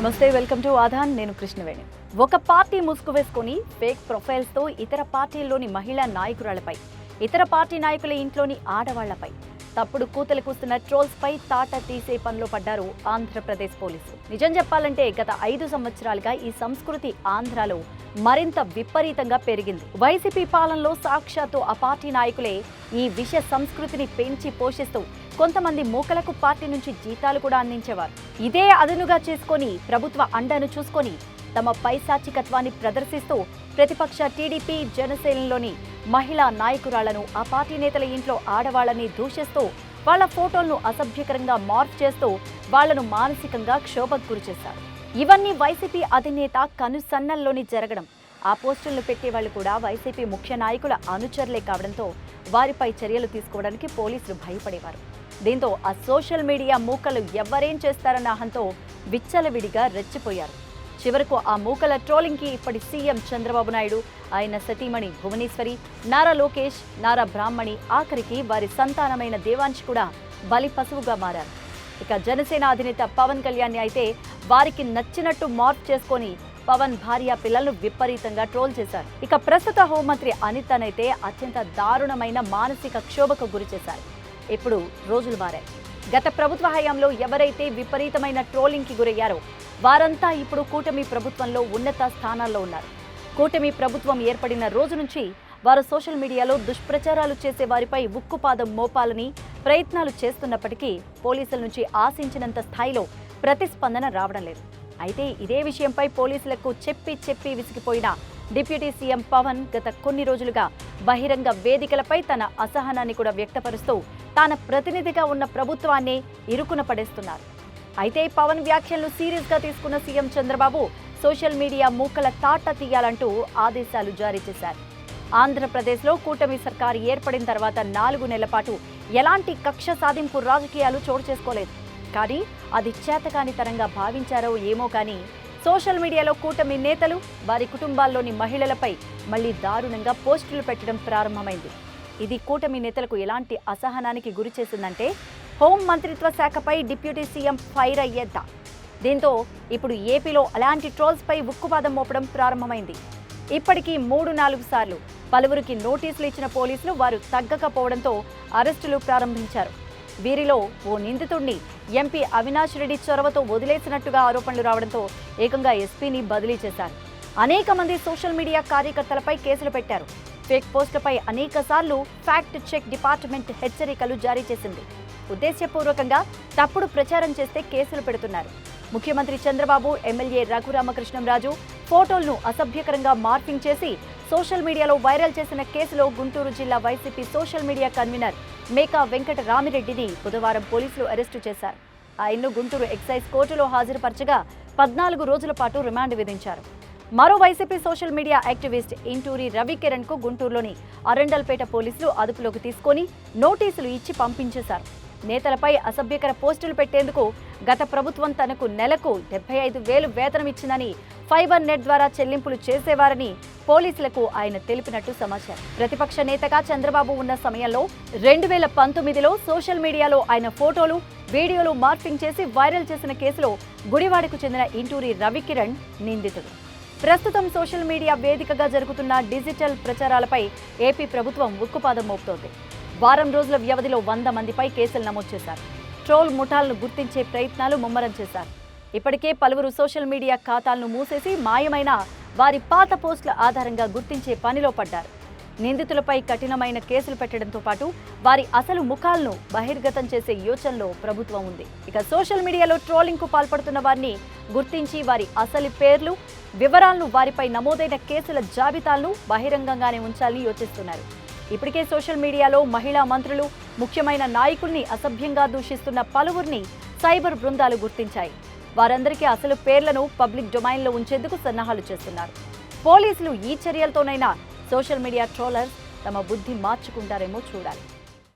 నమస్తే welcome to ఆధాన్. నేను కృష్ణవేణి. ఒక పార్టీ ముసుగు వేసుకొని ఫేక్ ప్రొఫైల్స్తో ఇతర పార్టీల్లోని మహిళా నాయకురాలపై ఇతర పార్టీ నాయకుల ఇంట్లోని ఆడవాళ్ళపై తప్పుడు కూతలు కూస్తున్న ట్రోల్స్ పై తాట తీసే పనిలో పడ్డారు ఆంధ్రప్రదేశ్ పోలీసులు. నిజం చెప్పాలంటే గత ఐదు సంవత్సరాలుగా ఈ సంస్కృతి ఆంధ్రాలో మరింత విపరీతంగా పెరిగింది. వైసీపీ పాలనలో సాక్షాత్తు ఆ పార్టీ నాయకులే ఈ విష సంస్కృతిని పెంచి పోషిస్తూ కొంతమంది మూకలకు పార్టీ నుంచి జీతాలు కూడా అందించేవారు. ఇదే అదనుగా చేసుకొని ప్రభుత్వ అండను చూసుకొని తమ పైశాచికత్వాన్ని ప్రదర్శిస్తూ ప్రతిపక్ష టీడీపీ జనసేనలోని మహిళా నాయకురాళ్ళను ఆ పార్టీ నేతల ఇంట్లో ఆడవాళ్ళని దూషిస్తూ వాళ్ళ ఫోటోలను అసభ్యకరంగా మార్క్ చేస్తూ వాళ్ళను మానసికంగా క్షోభకు గురిచేశారు ఇవన్నీ వైసీపీ అధినేత కనుసన్నల్లోని జరగడం. ఆ పోస్టులను పెట్టేవాళ్ళు కూడా వైసీపీ ముఖ్య నాయకుల అనుచరులే కావడంతో వారిపై చర్యలు తీసుకోవడానికి పోలీసులు భయపడేవారు. దీంతో ఆ సోషల్ మీడియా మూకలు ఎవరేం చేస్తారన్న అహంతో విచ్చలవిడిగా రెచ్చిపోయారు. చివరకు ఆ మూకల ట్రోలింగ్కి ఇప్పటి సీఎం చంద్రబాబు నాయుడు ఆయన సతీమణి భువనేశ్వరి నారా లోకేష్ నారా బ్రాహ్మణి ఆఖరికి వారి సంతానమైన దేవాంశ్ కూడా బలి పశువుగా మారారు. ఇక జనసేన అధినేత పవన్ కళ్యాణ్ అయితే వారికి నచ్చినట్టు మార్క్ చేసుకొని పవన్ భార్య పిల్లలను విపరీతంగా ట్రోల్ చేశారు. ఇక ప్రస్తుత హోంమంత్రి అనితనైతే అత్యంత దారుణమైన మానసిక క్షోభకు గురి చేశారు. ఇప్పుడు రోజులు మారాయి. గత ప్రభుత్వ హయాంలో ఎవరైతే విపరీతమైన ట్రోలింగ్కి గురయ్యారో వారంతా ఇప్పుడు కూటమి ప్రభుత్వంలో ఉన్నత స్థానాల్లో ఉన్నారు. కూటమి ప్రభుత్వం ఏర్పడిన రోజు నుంచి వారు సోషల్ మీడియాలో దుష్ప్రచారాలు చేసే వారిపై ఉక్కుపాదం మోపాలని ప్రయత్నాలు చేస్తున్నప్పటికీ పోలీసుల నుంచి ఆశించినంత స్థాయిలో ప్రతిస్పందన రావడం లేదు. అయితే ఇదే విషయంపై పోలీసులకు చెప్పి చెప్పి విసిగిపోయిన డిప్యూటీ సీఎం పవన్ గత కొన్ని రోజులుగా బహిరంగ వేదికలపై తన అసహనాన్ని కూడా వ్యక్తపరుస్తూ తాన ప్రతినిధిగా ఉన్న ప్రభుత్వాన్ని ఇరుకున పడేస్తున్నారు. అయితే పవన్ వ్యాఖ్యలను సీరియస్గా తీసుకున్న సీఎం చంద్రబాబు సోషల్ మీడియా మూకల తాట తీయాలంటూ ఆదేశాలు జారీ చేశారు. ఆంధ్రప్రదేశ్లో కూటమి సర్కారు ఏర్పడిన తర్వాత నాలుగు నెలల పాటు ఎలాంటి కక్ష సాధింపు రాజకీయాలు చోటు చేసుకోలేదు. కానీ అది చేతకాని తరంగా భావించారో ఏమో కానీ సోషల్ మీడియాలో కూటమి నేతలు వారి కుటుంబాల్లోని మహిళలపై మళ్ళీ దారుణంగా పోస్టులు పెట్టడం ప్రారంభమైంది. ఇది కూటమి నేతలకు ఎలాంటి అసహనానికి గురి చేసిందంటే హోం మంత్రిత్వ శాఖపై డిప్యూటీ సీఎం ఫైర్ అయ్యేద్దా. దీంతో ఇప్పుడు ఏపీలో అలాంటి ట్రోల్స్పై ఉక్కుపాదం మోపడం ప్రారంభమైంది. ఇప్పటికీ మూడు నాలుగు సార్లు పలువురికి నోటీసులు ఇచ్చిన పోలీసులు వారు తగ్గకపోవడంతో అరెస్టులు ప్రారంభించారు. వీరిలో ఓ నిందితుడిని ఎంపీ అవినాష్ రెడ్డి చొరవతో వదిలేసినట్టుగా ఆరోపణలు రావడంతో ఏకంగా ఎస్పీని బదిలీ చేశారు. అనేక మంది సోషల్ మీడియా కార్యకర్తలపై కేసులు పెట్టారు. ఫేక్ పోస్టులపై అనేక సార్లు ఫ్యాక్ట్ చెక్ డిపార్ట్మెంట్ హెచ్చరికలు జారీ చేసింది. ఉద్దేశ్యపూర్వకంగా తప్పుడు ప్రచారం చేస్తే కేసులు పెడుతున్నారు. ముఖ్యమంత్రి చంద్రబాబు ఎమ్మెల్యే రఘురామకృష్ణంరాజు ఫోటోలను అసభ్యకరంగా మార్పింగ్ చేసి సోషల్ మీడియాలో వైరల్ చేసిన కేసులో గుంటూరు జిల్లా YCP social media convener Meka Venkata రామిరెడ్డిని బుధవారం పోలీసులు అరెస్టు చేశారు. ఆయన్ను గుంటూరు ఎక్సైజ్ కోర్టులో హాజరుపరచగా పద్నాలుగు రోజుల పాటు రిమాండ్ విధించారు. మరో YCP social media activist Inturi రవికిరణ్కు గుంటూరులోని అరండల్పేట పోలీసులు అదుపులోకి తీసుకొని నోటీసులు ఇచ్చి పంపించేశారు. నేతలపై అసభ్యకర పోస్టులు పెట్టేందుకు గత ప్రభుత్వం తనకు నెలకు డెబ్బై ఐదు వేలు వేతనం ఇచ్చిందని ఫైబర్ నెట్ ద్వారా చెల్లింపులు చేసేవారని పోలీసులకు ఆయన తెలిపినట్టు సమాచారం. ప్రతిపక్ష నేతగా చంద్రబాబు ఉన్న సమయంలో రెండు వేల పంతొమ్మిదిలో సోషల్ మీడియాలో ఆయన ఫోటోలు వీడియోలు మార్పింగ్ చేసి వైరల్ చేసిన కేసులో గుడివాడకు చెందిన ఇంటూరి రవికిరణ్ నిందితుడు. ప్రస్తుతం సోషల్ మీడియా వేదికగా జరుగుతున్న డిజిటల్ ప్రచారాలపై ఏపీ ప్రభుత్వం ఉక్కుపాదం మోపుతోంది. వారం రోజుల వ్యవధిలో వంద మందిపై కేసులు నమోదు చేశారు. ట్రోల్ ముఠాలను గుర్తించే ప్రయత్నాలు ముమ్మరం చేశారు. ఇప్పటికే పలువురు సోషల్ మీడియా ఖాతాలను మూసేసి మాయమైన వారి పాత పోస్టుల ఆధారంగా గుర్తించే పనిలో పడ్డారు. నిందితులపై కఠినమైన కేసులు పెట్టడంతో పాటు వారి అసలు ముఖాలను బహిర్గతం చేసే యోచనలో ప్రభుత్వం ఉంది. ఇక సోషల్ మీడియాలో ట్రోలింగ్కు పాల్పడుతున్న వారిని గుర్తించి వారి అసలు పేర్లు వివరాలను వారిపై నమోదైన కేసుల జాబితాలను బహిరంగంగానే ఉంచాలని యోచిస్తున్నారు. ఇప్పటికే సోషల్ మీడియాలో మహిళా మంత్రులు ముఖ్యమైన నాయకుల్ని అసభ్యంగా దూషిస్తున్న పలువురిని సైబర్ బృందాలు గుర్తించాయి. వారందరికీ అసలు పేర్లను పబ్లిక్ డొమైన్లో ఉంచేందుకు సన్నాహాలు చేస్తున్నారు. పోలీసులు ఈ చర్యలతోనైనా సోషల్ మీడియా ట్రోలర్స్ తమ బుద్ధి మార్చుకుంటారేమో చూడాలి.